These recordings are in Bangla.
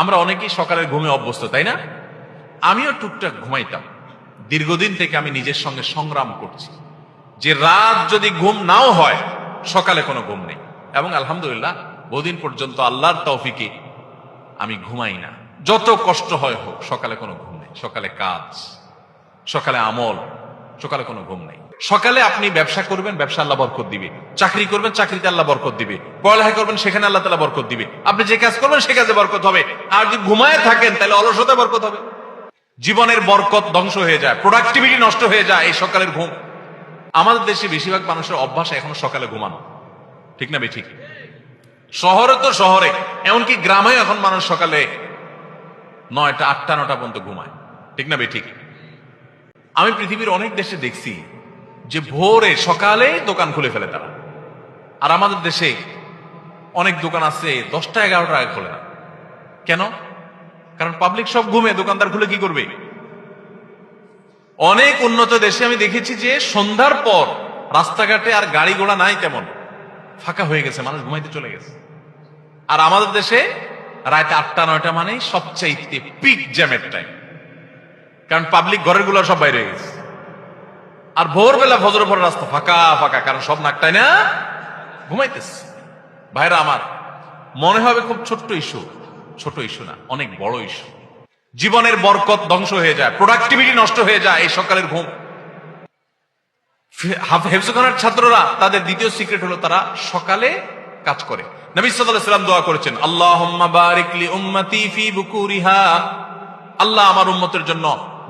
আমরা অনেকেই সকালের ঘুমে অভ্যস্ত, তাই না? আমিও টুকটাক ঘুমাইতাম। দীর্ঘদিন থেকে আমি নিজের সঙ্গে সংগ্রাম করছি। যে রাত যদি ঘুম নাও হয়, সকালে কোনো ঘুম নেই। এবং আলহামদুলিল্লাহ, বহুদিন পর্যন্ত আল্লাহর তৌফিকে আমি ঘুমাই না। যত কষ্ট হয় হোক, সকালে কোনো ঘুম নেই। সকালে কাজ, সকালে আমল, সকালে কোনো ঘুম নেই। সকালে আপনি ব্যবসা করবেন, ব্যবসা আল্লাহ বরকত দিবে। চাকরি করবেন, চাকরিতে আল্লাহ বরকত দিবে। পড়ালেখা করবেন, সেখানে আল্লাহ তালা বরকত দিবে। আপনি যে কাজ করবেন, সে কাজে বরকত হবে। আর যদি ঘুমায় থাকেন, তাহলে অলসতা বরকত হবে। জীবনের বরকত ধ্বংস হয়ে যায় প্রোডাক্টিভিটি নষ্ট হয়ে যায় এই সকালের ঘুম। আমাদের দেশে বেশিরভাগ মানুষের অভ্যাস এখনও সকালে ঘুমানো। ঠিক না ঠিক? শহরে তো শহরে, এমনকি গ্রামে এখন মানুষ সকালে নয়টা, আটটা, নটা পর্যন্ত ঘুমায়। ঠিক না ঠিক? আমি পৃথিবীর অনেক দেশে দেখছি যে ভোরে সকালে দোকান খুলে ফেলে তারা। আর আমাদের দেশে অনেক দোকান আছে, দশটা, এগারোটা আগে খোলে না। কেন? কারণ পাবলিক সব ঘুমে, দোকানদার খুলে কি করবে? অনেক উন্নত দেশে আমি দেখেছি যে সন্ধ্যার পর রাস্তাঘাটে আর গাড়ি ঘোড়া নাই তেমন। ফাঁকা হয়ে গেছে, মানুষ ঘুমাইতে চলে গেছে। আর আমাদের দেশে রাত আটটা, নয়টা মানে সবচাইতে পিক জ্যামের টাইম কারণ পাবলিক ঘরেরগুলো সব বাইরে গেছে। আর ভোরবেলা ফজর পর রাস্তা ফাঁকা ফাঁকা, কারণ সব নাকটাই না ঘুমাইতেছে। ভাইরা আমার, মনে হবে খুব ছোট্ট ইস্যু। ছোট ইস্যু না, অনেক বড় ইস্যু। জীবনের বরকত ধ্বংস হয়ে যায় প্রোডাক্টিভিটি নষ্ট হয়ে যায় এই সকালের ঘুম। হেফজখানার ছাত্ররা, তাদের দ্বিতীয় সিক্রেট হলো তারা সকালে কাজ করে। নবী সাল্লাম দোয়া করেছেন, আল্লাহুম্মা বারিক লি উম্মতি ফি বুকুরিহা। আল্লাহ আমার উম্মতের জন্য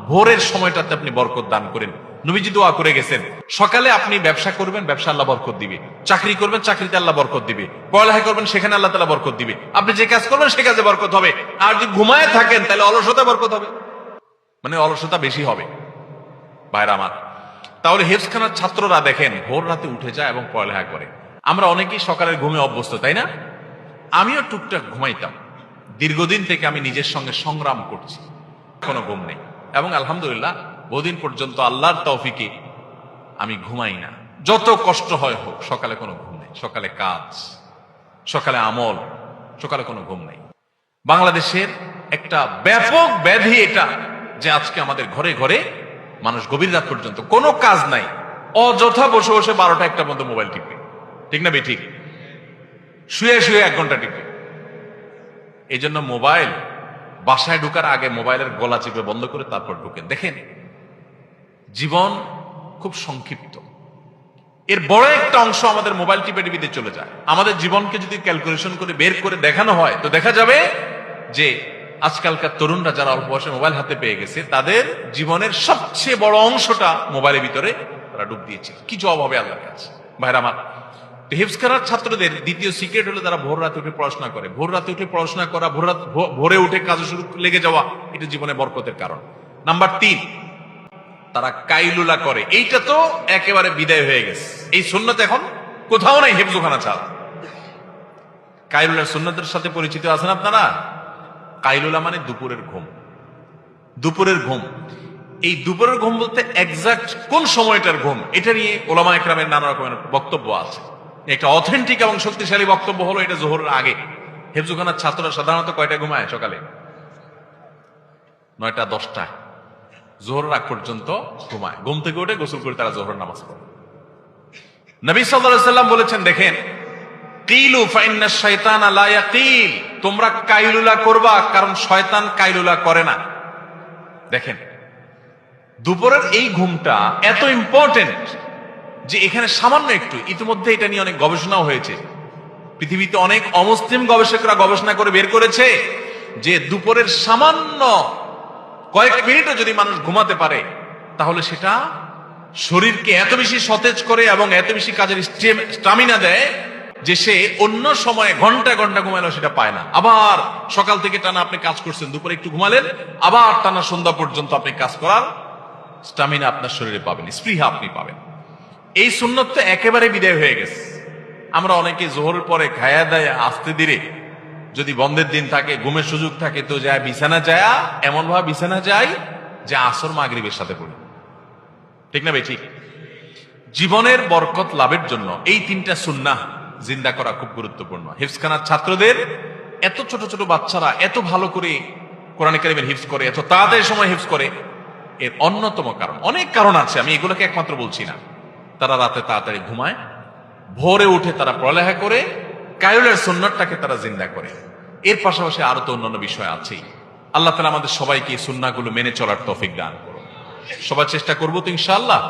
ভোরের সময়টাতে আপনি বরকত দান করেন। নবীজি দোয়া করে গেছেন। সকালে আপনি ব্যবসা করবেন, ব্যবসা আল্লাহ বরকত দিবে। চাকরি করবেন, চাকরিতে আল্লাহ বরকত দিবে। পড়ালেখা করবেন, সেখানে আল্লাহ তালা বরকত দিবে। আপনি যে কাজ করবেন, সে কাজে বরকত হবে। আর যদি ঘুমায় থাকেন, তাহলে অলসতা বরকত হবে। মানে অলসতা বেশি হবে। ভাইরা আমার, তাহলে হেফসখানার ছাত্ররা দেখেন, ভোর রাতে উঠে যায় এবং পড়ালেখা করে। আমরা অনেকেই সকালের ঘুমে অভ্যস্ত, তাই না? আমিও টুকটাক ঘুমাইতাম। দীর্ঘদিন থেকে আমি নিজের সঙ্গে সংগ্রাম করছি। কোনো ঘুম নেই। এবং আলহামদুলিল্লাহ বহুদিন পর্যন্ত আল্লাহর তৌফিকে আমি ঘুমাই না। যত কষ্ট হয় হোক, সকালে কোনো ঘুম নেই। সকালে কাজ, সকালে আমল, সকালে কোনো ঘুম নেই। বাংলাদেশের একটা ব্যাপক ব্যাধি এটা যে আজকে আমাদের ঘরে ঘরে মানুষ গভীর রাত পর্যন্ত কোনো কাজ নাই। অযথা বসে বসে বারোটা একটা পর্যন্ত মোবাইল টিপবে। ঠিক না বে ঠিক। শুয়ে শুয়ে এক ঘণ্টা টিপবে। এই জন্য মোবাইল বাসায় ঢুকার আগে মোবাইলের গলা চিপে বন্ধ করে তারপর ঢুকেন। দেখেন জীবন খুব সংক্ষিপ্ত। এর বড় একটা অংশ আমাদের মোবাইল টিপে টিপিতে চলে যায়। আমাদের জীবনকে যদি ক্যালকুলেশন করে বের করে দেখানো হয়, তো দেখা যাবে যে আজকালকার তরুণরা যারা অল্প বয়সে মোবাইল হাতে পেয়ে গেছে, তাদের জীবনের সবচেয়ে বড় অংশটা মোবাইলের ভিতরে তারা ডুব দিয়েছে কি জবাব হবে আল্লাহর কাছে? ভাইরা আমার তো হেফসখানার ছাত্রদের দ্বিতীয় সিক্রেট হলো তারা ভোর রাতে উঠে পড়াশোনা করে। ভোর রাতে উঠে পড়াশোনা করা, ভোর রাত ভোরে উঠে কাজে শুরু লেগে যাওয়া, এটা জীবনে বরকতের কারণ। নাম্বার তিন তারা কাইলুলা করে। এইটা তো একেবারে বিদায় হয়ে গেছে। এই সুন্নত এখন কোথাও নাই হেফজুখানা ছাড়া। কাইলুলার সুন্নতের সাথে পরিচিত আছেন আপনারা? কাইলুলা মানে দুপুরের ঘুম। দুপুরের ঘুম। এই দুপুরের ঘুম বলতে এক্সাক্ট কোন সময়টার ঘুম? এটা নিয়ে ওলামা একরামের নানা রকমের বক্তব্য আছে। একটা অথেন্টিক এবং শক্তিশালী বক্তব্য হলো এটা জোহরের আগে। হেফজুখানার ছাত্ররা সাধারণত কয়টা ঘুমায় সকালে? নয়টা দশটা জোহর রাগ পর্যন্ত ঘুমায়। ঘুম থেকে উঠে গোসল করে তারা জোহর নামাজ পড়ে। নবী সাল্লাম বলেছেন, দেখেন, কিলু ফাইন্না শয়তান লা ইয়াকিল। তোমরা কাইলুলা করবা, কারণ শয়তান কাইলুলা করে না। দেখেন, দুপুরের এই ঘুমটা এত ইম্পর্টেন্ট যে এখানে সামান্য একটু, ইতিমধ্যে এটা নিয়ে অনেক গবেষণাও হয়েছে। পৃথিবীতে অনেক অমুসলিম গবেষকরা গবেষণা করে বের করেছে যে দুপুরের সামান্য কয়েক মিনিটও যদি মানুষ ঘুমাতে পারে, তাহলে সেটা শরীরকে এত বেশি সতেজ করে এবং এত বেশি কাজের স্টামিনা দেয় যে সে অন্য সময়ে ঘণ্টা ঘণ্টা ঘুমালেও সেটা পায় না। আবার সকাল থেকে টানা আপনি কাজ করছেন, দুপুরে একটু ঘুমালেন, আবার টানা সন্ধ্যা পর্যন্ত আপনি কাজ করার স্টামিনা আপনার শরীরে পাবেন, স্পৃহা আপনি পাবেন। এই সুন্নত তো একেবারে বিদায় হয়ে গেছে। আমরা অনেকে জোহরের পরে খায়া দেয়, আসতে ধীরে যদি বন্ধের দিন থাকে, ঘুমের সুযোগ থাকে, তো যায় বিছানা যায় এমন ভাবে বিছানা যায় যে আসর মাগরিবের সাথে পড়ি। ঠিক না ভাই? জীবনের বরকত লাভের জন্য এই তিনটা সুন্নাহ জিন্দা করা খুব গুরুত্বপূর্ণ। হিফসখানার ছাত্রদের এত ছোট ছোট বাচ্চারা এত ভালো করে কোরআন কারিমের হিফজ করে, এত তাড়াতাড়ি সময় হিফজ করে, এর অন্যতম কারণ, অনেক কারণ আছে, আমি এগুলোকে একমাত্র বলছি না। তারা রাতে তাড়াতাড়ি ঘুমায়, ভোরে উঠে তারা পড়ালেখা করে কায়ুলের সুন্নতটাকে তারা জিন্দা করে। এর পাশাপাশি আরও তো অন্যান্য বিষয় আছেই। আল্লাহ তালা আমাদের সবাইকে সুন্নাগুলো মেনে চলার তফিক দান করো সবার চেষ্টা করব তো ইনশাআল্লাহ।